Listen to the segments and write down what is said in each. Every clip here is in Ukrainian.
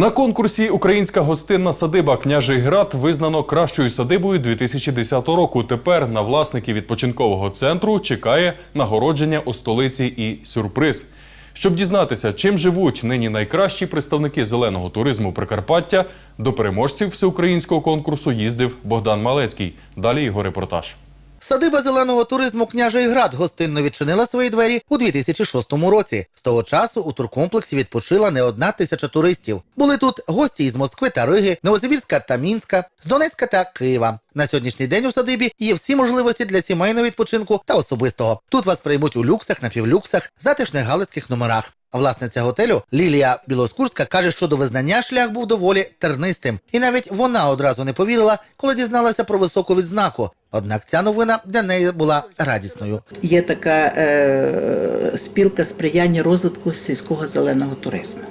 На конкурсі Українська гостинна садиба Княжий Град визнано кращою садибою 2010 року. Тепер на власників відпочинкового центру чекає нагородження у столиці і сюрприз. Щоб дізнатися, чим живуть нині найкращі представники зеленого туризму Прикарпаття, до переможців всеукраїнського конкурсу їздив Богдан Малецький. Далі його репортаж. Садиба зеленого туризму «Княжий град» гостинно відчинила свої двері у 2006 році. З того часу у туркомплексі відпочила не одна тисяча туристів. Були тут гості із Москви та Риги, Новосибірська та Мінська, з Донецька та Києва. На сьогоднішній день у садибі є всі можливості для сімейного відпочинку та особистого. Тут вас приймуть у люксах, напівлюксах, затишних галицьких номерах. Власниця готелю Лілія Білоскурська каже, що до визнання шлях був доволі тернистим, і навіть вона одразу не повірила, коли дізналася про високу відзнаку. Однак ця новина для неї була радісною. Є така е, спілка сприяння розвитку сільського зеленого туризму.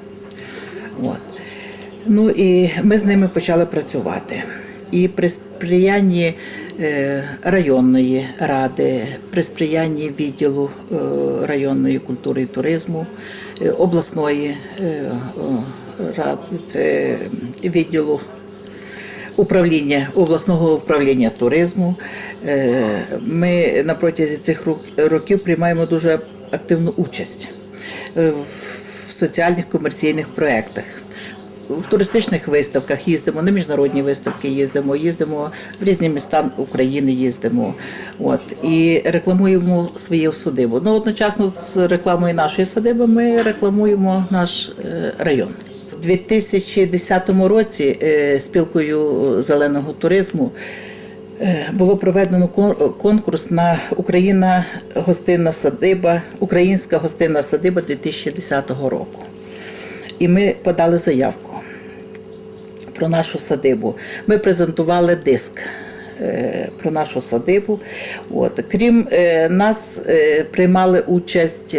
От. Ну і ми з ними почали працювати. І при сприянні е, районної ради, при сприянні відділу е, районної культури і туризму, е, обласної е, ради, це відділу управління обласного управління туризму. Е, Ми на протязі цих років приймаємо дуже активну участь е, в соціальних комерційних проєктах. В туристичних виставках їздимо, на міжнародні виставки їздимо, їздимо в різні міста України, їздимо. От і рекламуємо свою садибу. Ну одночасно з рекламою нашої садиби ми рекламуємо наш е, район. У 2010 році е, спілкою зеленого туризму е, було проведено конкурс на Україна гостинна садиба, Українська гостинна садиба 2010 року. І ми подали заявку про нашу садибу. Ми презентували диск. е, Про нашу садибу. От. Крім нас, приймали участь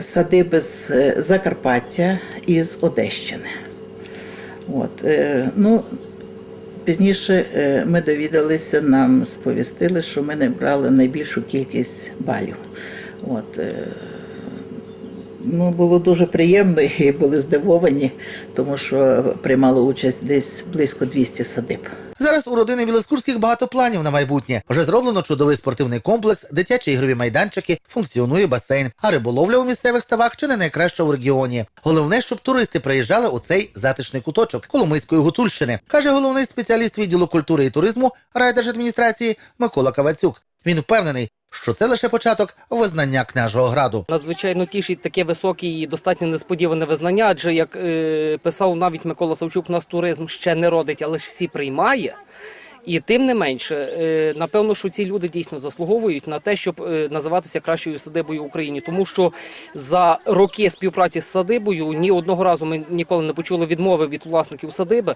садиби з е, Закарпаття і з Одещини. От, е, ну, пізніше е, ми довідалися, нам сповістили, що ми не брали найбільшу кількість балів. От, е, ну, було дуже приємно і були здивовані, тому що приймало участь десь близько 200 садиб. Зараз у родини Білоскурських багато планів на майбутнє. Вже зроблено чудовий спортивний комплекс, дитячі ігрові майданчики, функціонує басейн, а риболовля у місцевих ставах чи не найкраща у регіоні. Головне, щоб туристи приїжджали у цей затишний куточок Коломийської Гутульщини, каже головний спеціаліст відділу культури і туризму райдержадміністрації Микола Кавацюк. Він впевнений, що це лише початок визнання княжого граду. Надзвичайно тішить таке високе і достатньо несподіване визнання, адже як е, писав навіть Микола Савчук, нас туризм ще не родить, але ж всі приймає. І тим не менше, е, напевно, що ці люди дійсно заслуговують на те, щоб е, називатися кращою садибою в Україні, тому що за роки співпраці з садибою ні одного разу ми ніколи не почули відмови від власників садиби.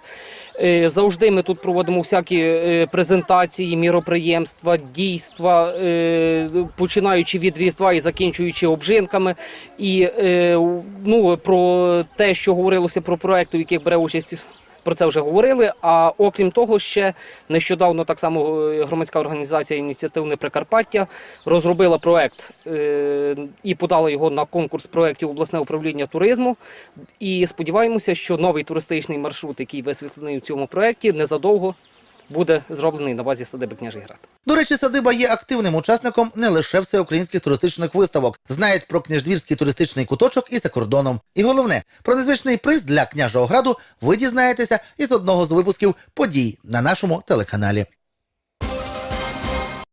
Е, Завжди ми тут проводимо всякі презентації, міроприємства, дійства, починаючи від різдва і закінчуючи обжинками. І ну, про те, що говорилося про проекти, в яких бере участь. Про це вже говорили. А окрім того, ще нещодавно так само е, громадська організація ініціативне Прикарпаття розробила проект е, і подала його на конкурс проєктів обласне управління туризму. І сподіваємося, що новий туристичний маршрут, який висвітлений у цьому проєкті, незадовго буде зроблений на базі садиби Княжий Град. До речі, садиба є активним учасником не лише всеукраїнських туристичних виставок, знають про княждвірський туристичний куточок і за кордоном. І головне, про незвичний приз для княжого граду ви дізнаєтеся із одного з випусків подій на нашому телеканалі.